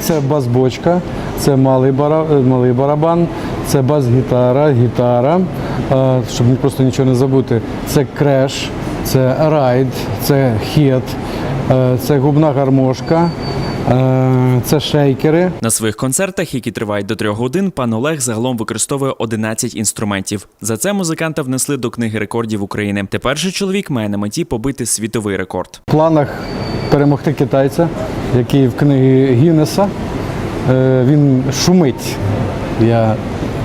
Це бас-бочка, це малий, е, малий барабан, це бас-гітара, гітара, е, щоб просто нічого не забути. Це креш, це райд, це хет, е, це губна гармошка, це шейкери. На своїх концертах, які тривають до трьох годин, пан Олег загалом використовує 11 інструментів. За це музиканта внесли до книги рекордів України. Тепер же чоловік має на меті побити світовий рекорд. В планах перемогти китайця, який в книгі Гіннеса. Е, Він шумить. Я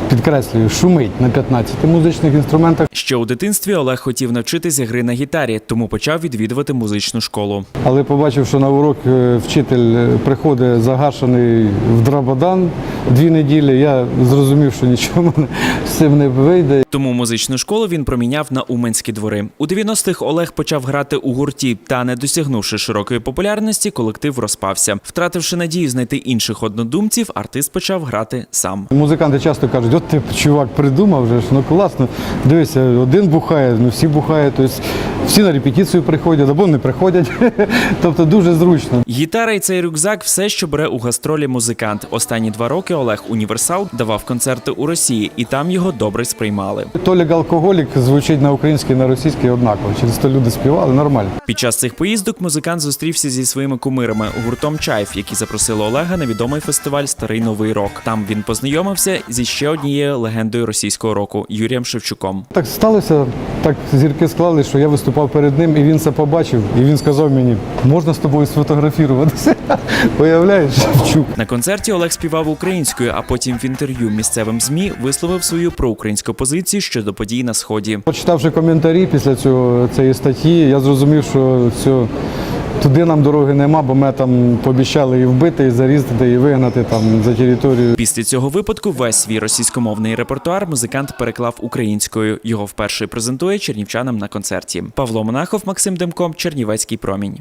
підкреслюю, шумить на 15 музичних інструментах. Ще у дитинстві Олег хотів навчитися гри на гітарі, тому почав відвідувати музичну школу. Але побачив, що на урок е, вчитель е, приходить загашений в драбадан дві неділі. Я зрозумів, що нічого мене цим не вийде. Тому музичну школу він проміняв на Уменські двори. У 90-х Олег почав грати у гурті, та не досягнувши широкої популярності, колектив розпався. Втративши надію знайти інших однодумців, артист почав грати сам. Музиканти часто кажуть, от ти чувак придумав вже ж, ну класно. Дивися, один бухає, ну всі бухають, тобто всі на репетицію приходять або не приходять. тобто дуже зручно. Гітара і цей рюкзак все, що бере у гастролі музикант. Останні два роки Олег Універсал давав концерти у Росії, і там його добре сприймали. Толік алкоголік звучить на українській на російській однаково. Через то люди співали нормально. Під час цих поїздок музикант зустрівся зі своїми кумирами гуртом Чайф, які запросили Олега на відомий фестиваль Старий Новий рок. Там він познайомився зі ще однією легендою російського року Юрієм Шевчуком. Так сталося, так зірки склали, що я виступав перед ним, і він це побачив, і він сказав мені, можна з тобою сфотографіруватися. Уявляєш, Шевчук. На концерті Олег співав українською, а потім в інтерв'ю місцевим змі висловив свою проукраїнську позицію щодо подій на сході. Почитавши коментарі після цього цієї статті, я зрозумів, що цього, туди нам дороги нема, бо ми там пообіцяли і вбити, і зарізати, і вигнати там за територію. Після цього випадку весь свій російськомовний репертуар музикант переклав українською. Його вперше презентує чернівчанам на концерті. Павло Монахов, Максим Демко, Чернівецький промінь.